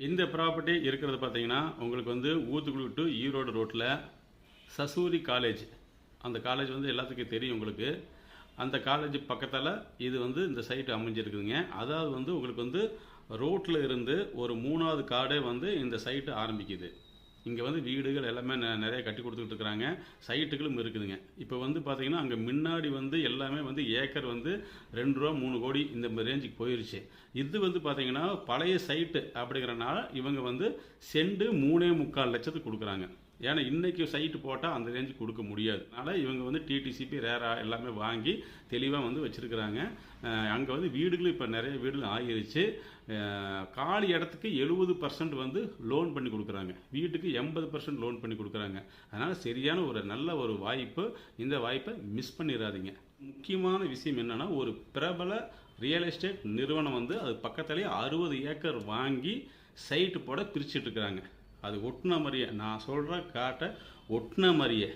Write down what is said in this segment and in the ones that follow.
இந்த ப்ராப்பர்ட்டி இருக்கிறது பார்த்தீங்கன்னா உங்களுக்கு வந்து ஊத்துக்குழு டு ஈரோடு ரோட்டில் சசூரி காலேஜ் அந்த காலேஜ் வந்து எல்லாத்துக்கும் தெரியும் உங்களுக்கு. அந்த காலேஜ் பக்கத்தில் இது வந்து இந்த சைட்டு அமைஞ்சிருக்குதுங்க. அதாவது வந்து உங்களுக்கு வந்து ரோட்டில் இருந்து ஒரு மூணாவது காடே வந்து இந்த சைட்டு ஆரம்பிக்குது. இங்கே வந்து வீடுகள் எல்லாமே நெ- நிறைய கட்டி கொடுத்துக்கிட்டு இருக்கிறாங்க சைட்டுகளும் இருக்குதுங்க. இப்போ வந்து பார்த்தீங்கன்னா அங்கே முன்னாடி வந்து எல்லாமே வந்து ஏக்கர் வந்து ரெண்டு ரூபா மூணு கோடி இந்த ரேஞ்சுக்கு போயிருச்சு. இது வந்து பார்த்தீங்கன்னா பழைய சைட்டு அப்படிங்கிறனால இவங்க வந்து செண்டு மூணே முக்கால் லட்சத்துக்கு கொடுக்குறாங்க. ஏன்னா இன்றைக்கி சைட்டு போட்டால் அந்த ரேஞ்சு கொடுக்க முடியாது. அதனால் இவங்க வந்து டிடிசிபி ரேரா எல்லாமே வாங்கி தெளிவாக வந்து வச்சுருக்கிறாங்க. அங்கே வந்து வீடுகளும் இப்போ நிறைய வீடுகள் ஆகிருச்சு. காலி இடத்துக்கு எழுபது பர்சன்ட் வந்து லோன் பண்ணி கொடுக்குறாங்க. வீட்டுக்கு எண்பது பர்சன்ட் லோன் பண்ணி கொடுக்குறாங்க. அதனால் சரியான ஒரு நல்ல ஒரு வாய்ப்பு. இந்த வாய்ப்பை மிஸ் பண்ணிடாதீங்க. முக்கியமான விஷயம் என்னன்னா ஒரு பிரபல ரியல் எஸ்டேட் நிறுவனம் வந்து அது பக்கத்துலேயே அறுபது ஏக்கர் வாங்கி சைட்டு போட பிரிச்சுட்டு இருக்கிறாங்க அது ஒட்டின மாதிரியே நான் சொல்கிற காட்டை ஒட்டுன மாதிரியே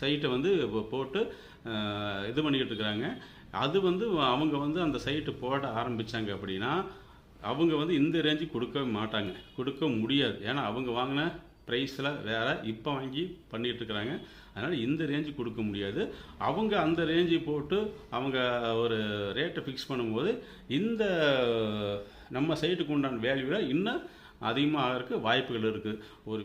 சைட்டை வந்து போட்டு இது பண்ணிக்கிட்டு இருக்கிறாங்க அது வந்து அவங்க வந்து அந்த சைட்டு போட ஆரம்பித்தாங்க அப்படின்னா அவங்க வந்து இந்த ரேஞ்சுக்கு கொடுக்கவே மாட்டாங்க. கொடுக்க முடியாது. ஏன்னா அவங்க வாங்கின ப்ரைஸில் வேறு இப்போ வாங்கி பண்ணிகிட்டு இருக்கிறாங்க அதனால் இந்த ரேஞ்சு கொடுக்க முடியாது. அவங்க அந்த ரேஞ்சு போட்டு அவங்க ஒரு ரேட்டை ஃபிக்ஸ் பண்ணும்போது இந்த நம்ம சைட்டுக்கு உண்டான வேல்யூவில் இன்னும் அதிகமாக ஆகிறதுக்கு வாய்ப்புகள் இருக்குது ஒரு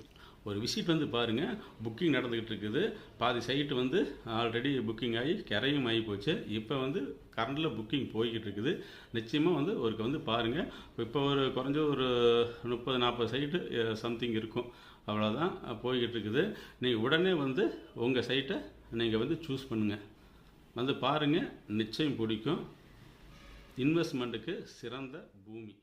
ஒரு விசிட் வந்து பாருங்கள் புக்கிங் நடந்துக்கிட்டு இருக்குது. பாதி சைட்டு வந்து ஆல்ரெடி புக்கிங் ஆகி கரையும் ஆகி போச்சு. இப்போ வந்து கரண்டில் புக்கிங் போய்கிட்டு இருக்குது. நிச்சயமாக வந்து ஒருக்கு வந்து பாருங்கள் இப்போ ஒரு குறைஞ்ச ஒரு முப்பது நாற்பது சைட்டு சம்திங் இருக்கும். அவ்வளோதான் போய்கிட்டு இருக்குது. நீங்கள் உடனே வந்து உங்கள் சைட்டை நீங்கள் வந்து சூஸ் பண்ணுங்கள் வந்து பாருங்கள் நிச்சயம் பிடிக்கும். இன்வெஸ்ட்மெண்ட்டுக்கு சிறந்த பூமி.